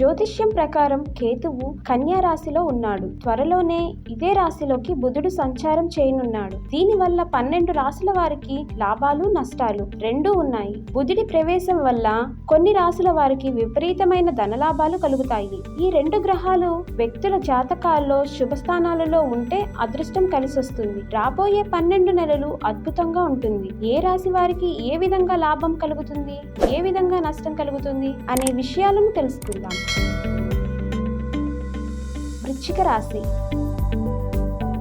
జ్యోతిష్యం ప్రకారం కేతువు కన్యా రాశిలో ఉన్నాడు. త్వరలోనే ఇదే రాశిలోకి బుధుడు సంచారం చేయనున్నాడు. దీనివల్ల పన్నెండు రాశుల వారికి లాభాలు నష్టాలు రెండూ ఉన్నాయి. బుధుడి ప్రవేశం వల్ల కొన్ని రాశుల వారికి విపరీతమైన ధనలాభాలు కలుగుతాయి. ఈ రెండు గ్రహాలు వ్యక్తుల జాతకాల్లో శుభస్థానాలలో ఉంటే అదృష్టం కలిసొస్తుంది. రాబోయే పన్నెండు నెలలు అద్భుతంగా ఉంటుంది. ఏ రాశి వారికి ఏ విధంగా లాభం కలుగుతుంది? ఏ విధంగా నష్టం కలుగుతుంది? అనే విషయాలను తెలుసుకుందాం. వృశ్చిక రాశి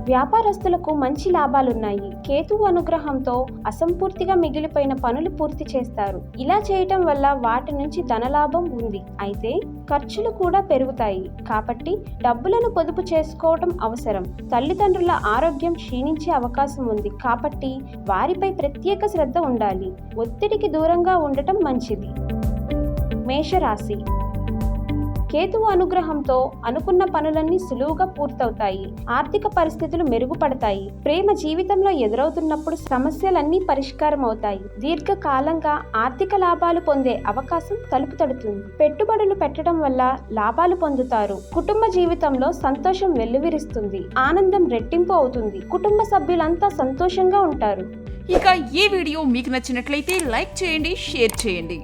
వ్యాపారస్తులకు మంచి లాభాలున్నాయి. కేతువు అనుగ్రహంతో అసంపూర్తిగా మిగిలిపోయిన పనులు పూర్తి చేస్తారు. ఇలా చేయటం వల్ల వాటి నుంచి ధనలాభం ఉంది. అయితే ఖర్చులు కూడా పెరుగుతాయి. కాబట్టి డబ్బులను పొదుపు చేసుకోవటం అవసరం. తల్లిదండ్రుల ఆరోగ్యం క్షీణించే అవకాశం ఉంది. కాబట్టి వారిపై ప్రత్యేక శ్రద్ధ ఉండాలి. ఒత్తిడికి దూరంగా ఉండటం మంచిది. మేషరాశి. కేతువు అనుగ్రహంతో అనుకున్న పనులన్నీ సులువుగా పూర్తవుతాయి. ఆర్థిక పరిస్థితులు మెరుగుపడతాయి. ప్రేమ జీవితంలో ఎదురవుతున్నప్పుడు సమస్యలన్నీ పరిష్కారం అవుతాయి దీర్ఘకాలంగా ఆర్థిక లాభాలు పొందే అవకాశం తలుపు తడుతుంది. పెట్టుబడులు పెట్టడం వల్ల లాభాలు పొందుతారు. కుటుంబ జీవితంలో సంతోషం వెల్లువిరుస్తుంది. ఆనందం రెట్టింపు అవుతుంది. కుటుంబ సభ్యులంతా సంతోషంగా ఉంటారు. ఇక ఈ వీడియో మీకు నచ్చినట్లయితే లైక్ చేయండి షేర్ చేయండి.